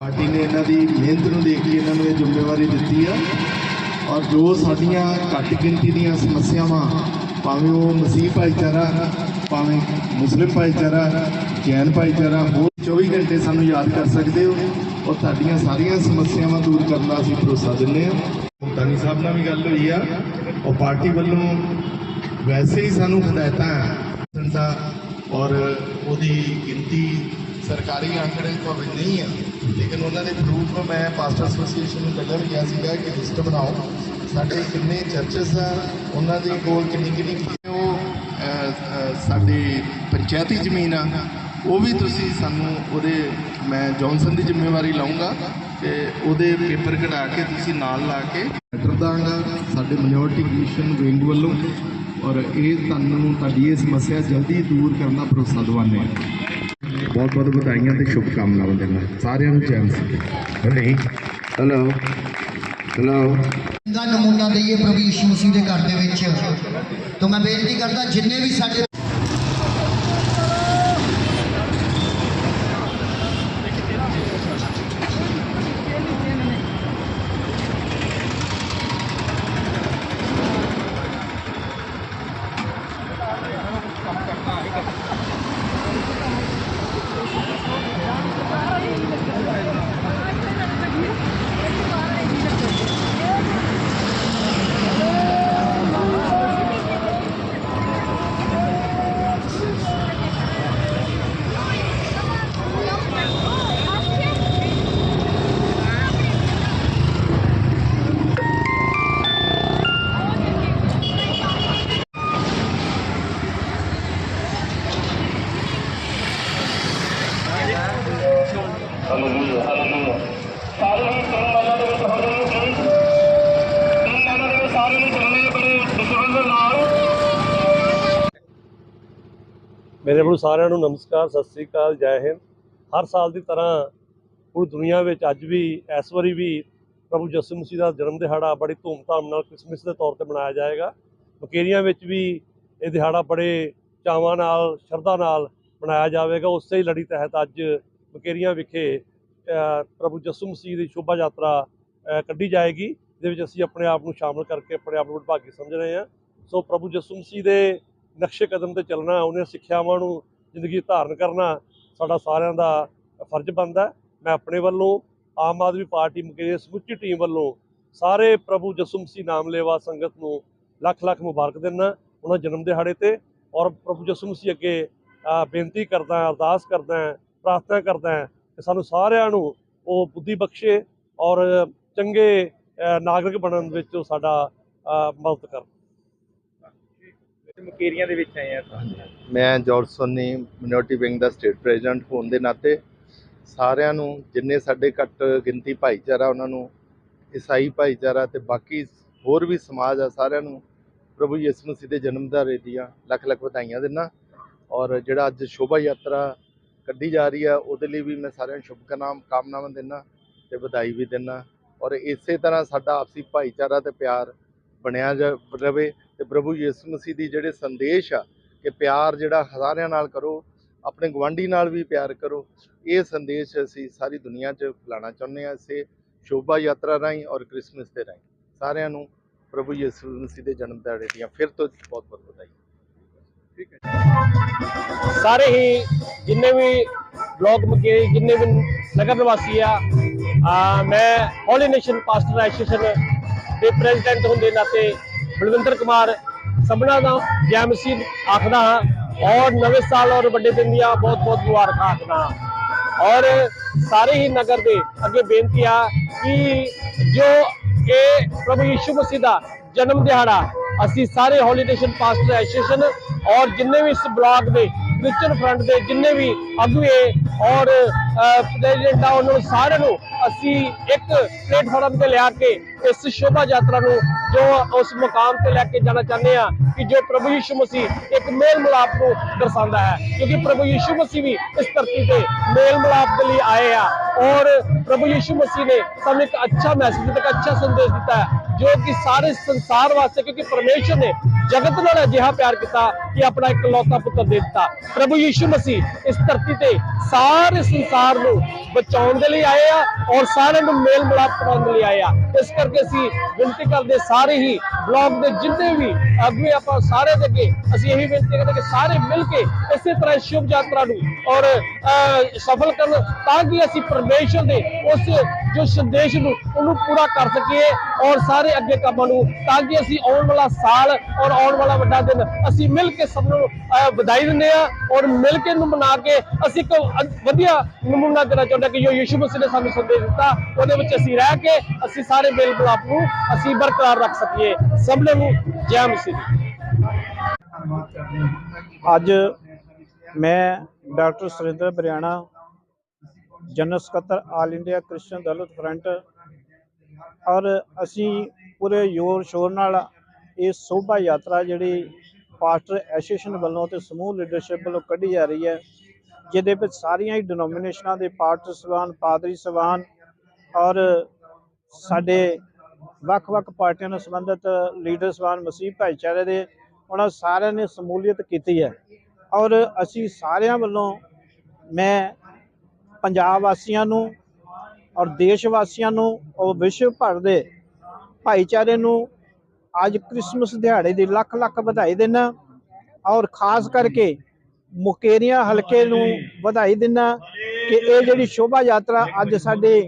Party ਨੇ ਇਹਨਾਂ ਦੀ ਮਿਹਨਤ ਨੂੰ ਦੇਖ ਕੇ ਇਹਨਾਂ ਨੂੰ ਇਹ ਜ਼ਿੰਮੇਵਾਰੀ ਦਿੱਤੀ ਆ। ਔਰ ਜੋ ਸਾਡੀਆਂ ਘੱਟ ਗਿਣਤੀ ਦੀਆਂ ਸਮੱਸਿਆਵਾਂ, ਭਾਵੇਂ ਉਹ ਮਸੀਹ ਭਾਈਚਾਰਾ, ਭਾਵੇਂ ਮੁਸਲਿਮ ਭਾਈਚਾਰਾ, ਜੈਨ ਭਾਈਚਾਰਾ, ਹੋਰ 24 ਘੰਟੇ ਸਾਨੂੰ ਯਾਦ ਕਰ ਸਕਦੇ ਹੋ। ਔਰ ਤੁਹਾਡੀਆਂ ਸਾਰੀਆਂ ਸਮੱਸਿਆਵਾਂ ਦੂਰ ਕਰਨ ਦਾ ਅਸੀਂ ਭਰੋਸਾ ਦਿੰਦੇ ਹਾਂ। ਮੁਲਤਾਨੀ ਸਾਹਿਬ ਨਾਲ ਵੀ ਗੱਲ ਹੋਈ ਆ। ਔਰ ਪਾਰਟੀ ਵੱਲੋਂ ਵੈਸੇ ਹੀ ਸਾਨੂੰ ਹਦਾਇਤਾਂ ਹੈ ਔਰ ਉਹਦੀ ਗਿਣਤੀ ਸਰਕਾਰੀ ਆંકੜੇ ਤੋਂ ਵੀ ਨਹੀਂ ਆ। ਲੇਕਿਨ ਉਹਨਾਂ ਦੇ ਪ੍ਰੂਫ ਮੈਂ ਪਾਸਟਰ ਐਸੋਸੀਏਸ਼ਨ ਨੂੰ ਪਹਿਲਾਂ ਵੀ ਕਿਹਾ ਸੀਗਾ ਕਿ ਲਿਸਟ ਬਣਾਓ। ਸਾਡੇ ਕਿੰਨੇ ਚਰਚਸ ਆ, ਉਹਨਾਂ ਦੇ ਕੋਲ ਕਿੰਨੀ ਕਿੰਨੀ ਉਹ ਸਾਡੇ ਪੰਚਾਇਤੀ ਜ਼ਮੀਨ ਆ, ਉਹ ਵੀ ਤੁਸੀਂ ਸਾਨੂੰ ਉਹਦੇ, ਮੈਂ ਜੌਨਸਨ ਦੀ ਜ਼ਿੰਮੇਵਾਰੀ ਲਾਉਂਗਾ ਤੇ ਉਹਦੇ ਪੇਪਰ ਕਢਾ ਕੇ ਤੁਸੀਂ ਨਾਲ ਲਾ ਕੇ ਲੈਟਰ ਦਾਂਗਾ ਸਾਡੇ ਮਿਨੋਰਟੀ ਕਮਿਸ਼ਨ ਵਿੰਗ ਵੱਲੋਂ। ਔਰ ਇਹ ਤੁਹਾਨੂੰ ਤੁਹਾਡੀ ਇਹ ਸਮੱਸਿਆ ਜਲਦੀ ਦੂਰ ਕਰਨ ਦਾ ਭਰੋਸਾ ਦਿਵਾਉਂਦੇ ਹਾਂ। ਬਹੁਤ ਬਹੁਤ ਵਧਾਈਆਂ ਤੇ ਸ਼ੁਭ ਕਾਮਨਾਵਾਂ ਦਿੰਦਾ ਸਾਰਿਆਂ ਨੂੰ ਚੈਨ ਸੀ ਨਹੀਂ ਹੈਲੋ ਹੈਲੋ ਦਾ ਨਮੂਨਾ ਦਈਏ ਪ੍ਰਭੂ ਯਿਸੂ ਮਸੀਹ ਦੇ ਘਰ ਦੇ ਵਿੱਚ। ਤਾਂ ਮੈਂ ਬੇਨਤੀ ਕਰਦਾ ਜਿੰਨੇ ਵੀ ਸਾਡੇ ਹਾਲੇਲੂਇਆ ਸਾਰੇ ਹੀ ਤਿੰਨ ਮਨਾਂ ਦੇ ਵਿੱਚ ਹੋ ਜਾਈਏ ਜੀ ਤਿੰਨ ਮਨਾਂ ਦੇ ਸਾਰੇ ਨੂੰ ਚੱਲਣੇ ਬੜੇ ਡਿਸਪਲਿਨ ਦੇ ਨਾਲ। ਮੇਰੇ ਵੱਲੋਂ ਸਾਰਿਆਂ ਨੂੰ ਨਮਸਕਾਰ, ਸਤਿ ਸ੍ਰੀ ਅਕਾਲ, ਜੈ ਹਿੰਦ। ਹਰ ਸਾਲ ਦੀ ਤਰ੍ਹਾਂ ਪੂਰੀ ਦੁਨੀਆ ਵਿੱਚ ਅੱਜ ਵੀ, ਇਸ ਵਾਰੀ ਵੀ ਪ੍ਰਭੂ ਯਿਸੂ ਮਸੀਹ ਦਾ ਜਨਮ ਦਿਹਾੜਾ ਬੜੀ ਧੂਮਧਾਮ ਨਾਲ ਕ੍ਰਿਸਮਸ ਦੇ ਤੌਰ ਤੇ ਮਨਾਇਆ ਜਾਏਗਾ। ਮਕੇਰੀਆਂ ਵਿੱਚ ਵੀ ਇਹ ਦਿਹਾੜਾ ਬੜੇ ਚਾਵਾਂ ਨਾਲ, ਸ਼ਰਧਾ ਨਾਲ ਮਨਾਇਆ ਜਾਵੇਗਾ। ਉਸੇ ਹੀ ਲੜੀ ਤਹਿਤ ਅੱਜ ਮਕੇਰੀਆਂ ਵਿਖੇ ਪ੍ਰਭੂ ਯਿਸੂ ਮਸੀਹ ਦੀ ਸ਼ੋਭਾ ਯਾਤਰਾ ਕੱਢੀ ਜਾਏਗੀ, ਜਿਹਦੇ ਵਿੱਚ ਅਸੀਂ ਆਪਣੇ ਆਪ ਨੂੰ ਸ਼ਾਮਲ ਕਰਕੇ ਆਪਣੇ ਆਪ ਨੂੰ ਵਡਭਾਗੀ ਸਮਝ ਰਹੇ ਹਾਂ। ਸੋ ਪ੍ਰਭੂ ਯਿਸੂ ਮਸੀਹ ਦੇ ਨਕਸ਼ੇ ਕਦਮ ਤੇ ਚੱਲਣਾ ਉਹਨੀਆਂ ਸਿੱਖਿਆਵਾਂ ਨੂੰ ਜ਼ਿੰਦਗੀ ਧਾਰਨ ਕਰਨਾ ਸਾਡਾ ਸਾਰਿਆਂ ਦਾ ਫਰਜ਼ ਬਣਦਾ ਮੈਂ ਆਪਣੇ ਵੱਲੋਂ, ਆਮ ਆਦਮੀ ਪਾਰਟੀ ਮੁਕੇਰੀਆ ਸਮੁੱਚੀ ਟੀਮ ਵੱਲੋਂ ਸਾਰੇ ਪ੍ਰਭੂ ਯਿਸੂ ਮਸੀਹ ਨਾਮ ਲੇਵਾ ਸੰਗਤ ਨੂੰ ਲੱਖ ਲੱਖ ਮੁਬਾਰਕ ਦਿੰਦਾ ਉਹਨਾਂ ਜਨਮ ਦਿਹਾੜੇ ਤੇ। ਔਰ ਪ੍ਰਭੂ ਯਿਸੂ ਮਸੀਹ ਅੱਗੇ ਬੇਨਤੀ ਕਰਦਾ, ਅਰਦਾਸ ਕਰਦਾ, ਪ੍ਰਾਰਥਨਾ ਕਰਦਾ ਸਾਨੂੰ ਸਾਰਿਆਂ ਨੂੰ ਉਹ ਬੁੱਧੀ ਬਖਸ਼ੇ ਔਰ ਚੰਗੇ ਨਾਗਰਿਕ ਬਣਨ ਵਿੱਚ ਉਹ ਸਾਡਾ ਮਦਦ ਕਰ ਮੁਕੇਰੀਆਂ ਦੇ ਵਿੱਚ ਆਏ ਆ ਮੈਂ ਜਾਰਜ ਸੋਨੀ ਮਿਨੋਰਟੀ ਵਿੰਗ ਦਾ ਸਟੇਟ ਪ੍ਰੈਜ਼ੀਡੈਂਟ ਹੋਣ ਦੇ ਨਾਤੇ ਸਾਰਿਆਂ ਨੂੰ ਜਿੰਨੇ ਸਾਡੇ ਘੱਟ ਗਿਣਤੀ ਭਾਈਚਾਰਾ ਉਹਨਾਂ ਨੂੰ ਈਸਾਈ ਭਾਈਚਾਰਾ ਤੇ ਬਾਕੀ ਹੋਰ ਵੀ ਸਮਾਜ ਆ ਸਾਰਿਆਂ ਨੂੰ ਪ੍ਰਭੂ ਯਿਸੂ ਮਸੀਹ ਦੇ ਜਨਮ ਦਿਹਾੜੇ ਦੀਆਂ ਲੱਖ ਲੱਖ ਵਧਾਈਆਂ ਦਿੰਦਾ ਔਰ ਜਿਹੜਾ ਅੱਜ ਸ਼ੋਭਾ ਯਾਤਰਾ ਕੱਢੀ ਜਾ ਰਹੀ ਆ ਉਹਦੇ ਲਈ ਵੀ ਮੈਂ ਸਾਰਿਆਂ ਨੂੰ ਸ਼ੁਭਕਾਮਨਾਵਾਂ, ਕਾਮਨਾਵਾਂ ਦਿੰਦਾ ਤੇ ਵਧਾਈ ਵੀ ਦਿੰਦਾ। ਔਰ ਇਸੇ ਤਰ੍ਹਾਂ ਸਾਡਾ ਆਪਸੀ ਭਾਈਚਾਰਾ ਤੇ ਪਿਆਰ ਬਣਿਆ ਜਾ ਰਵੇ ਤੇ ਪ੍ਰਭੂ ਯਿਸੂ ਮਸੀਹ ਦੀ ਜਿਹੜੇ ਸੰਦੇਸ਼ ਆ ਕਿ ਪਿਆਰ ਜਿਹੜਾ ਹਜ਼ਾਰਿਆਂ ਨਾਲ ਕਰੋ, ਆਪਣੇ ਗਵਾਂਢੀ ਨਾਲ ਵੀ ਪਿਆਰ ਕਰੋ, ਇਹ ਸੰਦੇਸ਼ ਅਸੀਂ ਸਾਰੀ ਦੁਨੀਆ 'ਚ ਫੈਲਾਉਣਾ ਚਾਹੁੰਦੇ ਹਾਂ ਇਸੇ ਸ਼ੋਭਾ ਯਾਤਰਾ ਰਾਹੀਂ ਔਰ ਕ੍ਰਿਸਮਸ ਦੇ ਰਾਹੀਂ। ਸਾਰਿਆਂ ਨੂੰ ਪ੍ਰਭੂ ਯਿਸੂ ਮਸੀਹ ਦੇ ਜਨਮ ਦਿਹਾੜੇ ਦੀਆਂ ਫਿਰ ਤੋਂ ਬਹੁਤ ਬਹੁਤ ਵਧਾਈ ਸਾਰੇ ਹੀ ਜਿੰਨੇ ਵੀ ਬਲਾਕ ਮਕੇ ਜਿੰਨੇ ਵੀ ਨਗਰ ਨਿਵਾਸੀ ਆ ਮੈਂ ਹੋਲੀ ਨੇਸ਼ਨ ਪਾਸਟਰ ਐਸੋਸੀਏਸ਼ਨ ਦੇ ਪ੍ਰੈਜ਼ੀਡੈਂਟ ਹੁੰਦੇ ਨਾਤੇ ਬਲਵਿੰਦਰ ਕੁਮਾਰ ਸਭਨਾਂ ਦਾ ਜੈ ਮਸੀਹ ਆਖਦਾ ਹਾਂ, ਔਰ ਨਵੇਂ ਸਾਲ ਔਰ ਵੱਡੇ ਦਿਨ ਦੀਆਂ ਬਹੁਤ ਬਹੁਤ ਮੁਬਾਰਕਾਂ ਆਖਦਾ ਹਾਂ। ਔਰ ਸਾਰੇ ਹੀ ਨਗਰ ਦੇ ਅੱਗੇ ਬੇਨਤੀ ਆ ਕਿ ਜੋ ਇਹ ਪ੍ਰਭੂ ਯਿਸੂ ਮਸੀਹ ਦਾ ਜਨਮ ਦਿਹਾੜਾ, ਅਸੀਂ ਸਾਰੇ ਹੋਲੀ ਨੇਸ਼ਨ ਪਾਸਟਰ ਐਸੋਸੀਏਸ਼ਨ ਔਰ ਜਿੰਨੇ ਵੀ ਇਸ ਬਲਾਕ ਦੇ ਕ੍ਰਿਸਚੀਅਨ ਫਰੰਟ ਦੇ ਜਿੰਨੇ ਵੀ ਆਗੂ ਔਰ ਪ੍ਰੈਜ਼ੀਡੈਂਟ ਆ, ਉਹਨਾਂ ਨੂੰ ਸਾਰਿਆਂ ਨੂੰ ਅਸੀਂ ਇੱਕ ਪਲੇਟਫਾਰਮ ਤੇ ਲਿਆ ਕੇ ਇਸ ਸ਼ੋਭਾ ਯਾਤਰਾ ਨੂੰ ਜੋ ਉਸ ਮੁਕਾਮ ਤੇ ਲੈ ਕੇ ਜਾਣਾ ਚਾਹੁੰਦੇ ਆ ਕਿ ਜੋ ਪ੍ਰਭੂ ਯਿਸੂ ਮਸੀਹ ਇੱਕ ਮੇਲ ਮਿਲਾਪ ਨੂੰ ਦਰਸਾਉਂਦਾ ਹੈ। ਕਿਉਂਕਿ ਪ੍ਰਭੂ ਯਿਸੂ ਮਸੀਹ ਵੀ ਇਸ ਧਰਤੀ ਤੇ ਮੇਲ ਮਿਲਾਪ ਦੇ ਲਈ ਆਏ ਆ ਔਰ ਪ੍ਰਭੂ ਯਿਸੂ ਮਸੀਹ ਨੇ ਸਾਨੂੰ ਇੱਕ ਅੱਛਾ ਮੈਸੇਜ ਦਿੱਤਾ, ਇੱਕ ਅੱਛਾ ਸੰਦੇਸ਼ ਦਿੱਤਾ ਹੈ ਜੋ ਕਿ ਸਾਰੇ ਸੰਸਾਰ ਵਾਸਤੇ, ਕਿਉਂਕਿ ਪਰਮੇਸ਼ਰ ਨੇ ਜਗਤ ਨਾਲ ਅਜਿਹਾ ਪਿਆਰ ਕੀਤਾ ਕਿ ਆਪਣਾ ਇਕਲੌਤਾ ਪੁੱਤਰ ਦੇ ਦਿੱਤਾ। ਪ੍ਰਭੂ ਯੀਸ਼ੂ ਮਸੀਹ ਇਸ ਧਰਤੀ ਤੇ ਸਾਰੇ ਸੰਸਾਰ ਨੂੰ ਬਚਾਉਣ ਦੇ ਲਈ ਆਏ ਆ ਔਰ ਸਾਰਿਆਂ ਨੂੰ ਮੇਲ ਮਿਲਾਪ ਕਰਾਉਣ ਦੇ ਲਈ ਆਏ ਆ। ਇਸ ਕਰਕੇ ਅਸੀਂ ਬੇਨਤੀ ਕਰਦੇ ਸਾਰੇ ਹੀ ਬਲੌਗ ਦੇ ਜਿੰਨੇ ਵੀ ਆਦਮੀ ਆਪਾਂ ਸਾਰੇ ਦੇ ਅੱਗੇ ਅਸੀਂ ਇਹੀ ਬੇਨਤੀ ਕਰਦੇ ਕਿ ਸਾਰੇ ਮਿਲ ਕੇ ਇਸੇ ਤਰ੍ਹਾਂ ਸ਼ੁਭ ਯਾਤਰਾ ਨੂੰ ਔਰ ਸਫਲ ਕਰਨ ਤਾਂ ਕਿ ਅਸੀਂ ਪਰਮੇਸ਼ਰ ਦੇ ਉਸ ਜੋ ਸੰਦੇਸ਼ ਨੂੰ, ਉਹਨੂੰ ਪੂਰਾ ਕਰ ਸਕੀਏ ਔਰ ਸਾਰੇ ਅੱਗੇ ਕੰਮਾਂ ਨੂੰ, ਤਾਂ ਕਿ ਅਸੀਂ ਆਉਣ ਵਾਲਾ ਸਾਲ ਔਰ ਆਉਣ ਵਾਲਾ ਵੱਡਾ ਦਿਨ ਅਸੀਂ ਮਿਲ ਕੇ ਸਭ ਨੂੰ ਵਧਾਈ ਦਿੰਦੇ ਆ ਔਰ ਮਿਲ ਕੇ ਇਹਨੂੰ ਮਨਾ ਕੇ ਅਸੀਂ ਇੱਕ ਵਧੀਆ ਨਮੂਨਾ ਦੇਣਾ ਚਾਹੁੰਦੇ ਹਾਂ ਕਿ ਜੋ ਯਿਸੂ ਮਸੀਹ ਨੇ ਸਾਨੂੰ ਸੰਦੇਸ਼ ਦਿੱਤਾ, ਉਹਦੇ ਵਿੱਚ ਅਸੀਂ ਰਹਿ ਕੇ ਅਸੀਂ ਸਾਰੇ ਮੇਲ ਮਿਲਾਪ ਨੂੰ ਅਸੀਂ ਬਰਕਰਾਰ ਰੱਖ ਸਕੀਏ। ਸਭ ਨੂੰ ਜੈ ਮਸੀਹ ਅੱਜ ਮੈਂ ਡਾਕਟਰ ਸੁਰਿੰਦਰ ਬਰਿਆਣਾ, ਜਨਰਲ ਸਕੱਤਰ all India Christian Dalit front. ਔਰ ਅਸੀਂ ਪੂਰੇ ਜ਼ੋਰ ਸ਼ੋਰ ਨਾਲ ਇਹ ਸ਼ੋਭਾ ਯਾਤਰਾ ਜਿਹੜੀ ਪਾਸਟਰ ਐਸੋਸੀਏਸ਼ਨ ਵੱਲੋਂ ਤੇ ਸਮੂਹ ਲੀਡਰਸ਼ਿਪ ਵੱਲੋਂ ਕੱਢੀ ਜਾ ਰਹੀ ਹੈ, ਜਿਹਦੇ ਵਿੱਚ ਸਾਰੀਆਂ ਹੀ ਡਿਨੋਮੀਨੇਸ਼ਨਾਂ ਦੇ ਪਾਸਟਰ ਸਵਾਨ, ਪਾਦਰੀ ਸਵਾਨ ਔਰ ਸਾਡੇ ਵੱਖ-ਵੱਖ ਪਾਰਟੀਆਂ ਨਾਲ ਸੰਬੰਧਿਤ ਲੀਡਰ ਸਵਾਨ ਮਸੀਹ ਭਾਈਚਾਰੇ ਦੇ, ਉਹਨਾਂ ਸਾਰਿਆਂ ਨੇ ਸਮੂਲੀਅਤ ਕੀਤੀ ਹੈ। ਔਰ ਅਸੀਂ ਸਾਰਿਆਂ ਵੱਲੋਂ ਮੈਂ ਪੰਜਾਬ ਵਾਸੀਆਂ ਨੂੰ ਔਰ ਦੇਸ਼ ਵਾਸੀਆਂ ਨੂੰ ਔਰ ਵਿਸ਼ਵ ਭਰ ਦੇ ਭਾਈਚਾਰੇ ਨੂੰ ਅੱਜ ਕ੍ਰਿਸਮਸ ਦਿਹਾੜੇ ਦੀ ਲੱਖ ਲੱਖ ਵਧਾਈ ਦਿੰਦਾ ਔਰ ਖਾਸ ਕਰਕੇ ਮੁਕੇਰੀਆਂ ਹਲਕੇ ਨੂੰ ਵਧਾਈ ਦਿੰਦਾ ਕਿ ਇਹ ਜਿਹੜੀ ਸ਼ੋਭਾ ਯਾਤਰਾ ਅੱਜ ਸਾਡੇ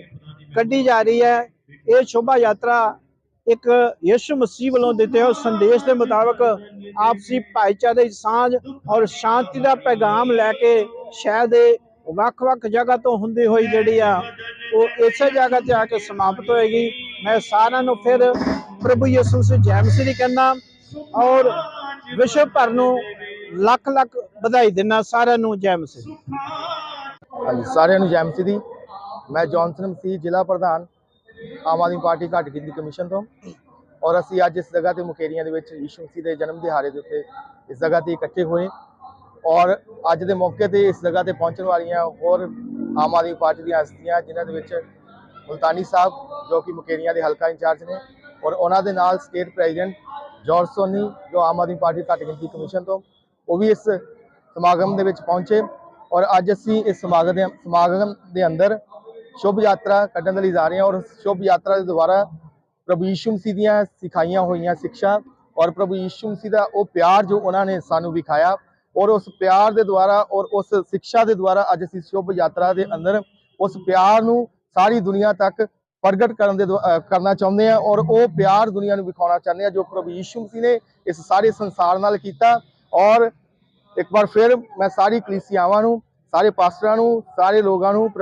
ਕੱਢੀ ਜਾ ਰਹੀ ਹੈ, ਇਹ ਸ਼ੋਭਾ ਯਾਤਰਾ ਇੱਕ ਯਿਸੂ ਮਸੀਹ ਵੱਲੋਂ ਦਿੱਤੇ ਹੋਏ ਸੰਦੇਸ਼ ਦੇ ਮੁਤਾਬਕ ਆਪਸੀ ਭਾਈਚਾਰੇ ਦੀ ਸਾਂਝ ਔਰ ਸ਼ਾਂਤੀ ਦਾ ਪੈਗਾਮ ਲੈ ਕੇ ਸ਼ਹਿਰ ਦੇ ਵੱਖ-ਵੱਖ ਜਗ੍ਹਾ ਤੋਂ ਹੁੰਦੀ ਹੋਈ ਜਿਹੜੀ ਆ, ਉਹ ਇਸੇ ਜਗ੍ਹਾ ਤੇ ਆ ਕੇ ਸਮਾਪਤ ਹੋਏਗੀ। ਮੈਂ ਸਾਰਿਆਂ ਨੂੰ ਫਿਰ ਪ੍ਰਭੂ ਯਿਸੂ ਮਸੀਹ ਜੈ ਮਸੀਹ ਦੀ ਕਹਿੰਦਾ ਔਰ ਵਿਸ਼ਵ ਭਰ ਨੂੰ ਲੱਖ ਲੱਖ ਵਧਾਈ ਦਿੰਦਾ ਸਾਰਿਆਂ ਨੂੰ ਜੈ ਮਸੀਹ। ਹਾਂਜੀ, ਸਾਰਿਆਂ ਨੂੰ ਜੈ ਮਸੀਹ ਦੀ। ਮੈਂ ਜੌਨਸਨ ਮਸੀਹ ਜ਼ਿਲ੍ਹਾ ਪ੍ਰਧਾਨ। ਆਮ ਆਦਮੀ ਪਾਰਟੀ ਘੱਟ ਗਿਣਤੀ ਕਮਿਸ਼ਨ ਤੋਂ। ਔਰ ਅਸੀਂ ਅੱਜ ਇਸ ਜਗ੍ਹਾ ਤੇ ਮੁਕੇਰੀਆਂ ਦੇ ਵਿੱਚ ਯਿਸੂ ਮਸੀਹ ਦੇ ਜਨਮ ਦਿਹਾੜੇ ਦੇ ਉੱਤੇ ਇਸ ਜਗ੍ਹਾ ਤੇ ਇਕੱਠੇ ਹੋਏ। ਔਰ ਅੱਜ ਦੇ ਮੌਕੇ ਤੇ ਇਸ ਜਗ੍ਹਾ ਤੇ ਪਹੁੰਚਣ ਵਾਲੀਆਂ ਹੋਰ ਆਮ ਆਦਮੀ ਪਾਰਟੀ ਦੀਆਂ ਹਸਤੀਆਂ, ਜਿਨ੍ਹਾਂ ਦੇ ਵਿੱਚ ਮੁਲਤਾਨੀ ਸਾਹਿਬ, ਜੋ ਕਿ ਮੁਕੇਰੀਆਂ ਦੇ ਹਲਕਾ ਇੰਚਾਰਜ ਨੇ, ਔਰ ਉਹਨਾਂ ਦੇ ਨਾਲ ਸਟੇਟ ਪ੍ਰੈਜ਼ੀਡੈਂਟ ਜਾਰਜ ਸੋਨੀ, ਜੋ ਆਮ ਆਦਮੀ ਪਾਰਟੀ ਘੱਟ ਗਿਣਤੀ ਕਮਿਸ਼ਨ ਤੋਂ, ਉਹ ਵੀ ਇਸ ਸਮਾਗਮ ਦੇ ਵਿੱਚ ਪਹੁੰਚੇ। ਔਰ ਅੱਜ ਅਸੀਂ ਇਸ ਸਮਾਗਮ ਦੇ ਸਮਾਗਮ ਦੇ ਅੰਦਰ ਸ਼ੁਭ ਯਾਤਰਾ ਕੱਢਣ ਦੇ ਲਈ ਜਾ ਰਹੇ ਹਾਂ ਔਰ ਸ਼ੁਭ ਯਾਤਰਾ ਦੇ ਦੁਆਰਾ ਪ੍ਰਭੂ ਯੀਸ਼ੂ ਮਸੀਹ ਦੀਆਂ ਸਿਖਾਈਆਂ ਹੋਈਆਂ ਸਿੱਖਿਆ ਔਰ ਪ੍ਰਭੂ ਯੀਸ਼ੂ ਮਸੀਹ ਦਾ ਉਹ ਪਿਆਰ ਜੋ ਉਹਨਾਂ ਨੇ ਸਾਨੂੰ ਵਿਖਾਇਆ ਔਰ ਉਸ ਪਿਆਰ ਦੇ ਦੁਆਰਾ ਔਰ ਉਸ ਸਿੱਖਿਆ ਦੇ ਦੁਆਰਾ ਅੱਜ ਅਸੀਂ ਸ਼ੁਭ ਯਾਤਰਾ ਦੇ ਅੰਦਰ ਉਸ ਪਿਆਰ ਨੂੰ ਸਾਰੀ ਦੁਨੀਆ ਤੱਕ ਪ੍ਰਗਟ ਕਰਨ ਦੇ ਦੁਆ- ਕਰਨਾ ਚਾਹੁੰਦੇ ਆ ਔਰ ਉਹ ਪਿਆਰ ਦੁਨੀਆ ਨੂੰ ਵਿਖਾਉਣਾ ਚਾਹੁੰਦੇ ਆ ਜੋ ਪ੍ਰਭੂ ਯੀਸ਼ੂ ਮਸੀਹ ਨੇ ਇਸ ਸਾਰੇ ਸੰਸਾਰ ਨਾਲ ਕੀਤਾ ਔਰ ਇੱਕ ਵਾਰ ਫਿਰ ਮੈਂ ਸਾਰੀ ਕਲੀਸਿਆਵਾਂ ਨੂੰ, ਸਾਰੇ ਪਾਸਟਰਾਂ ਨੂੰ, ਸਾਰੇ ਲੋਕਾਂ ਨੂੰ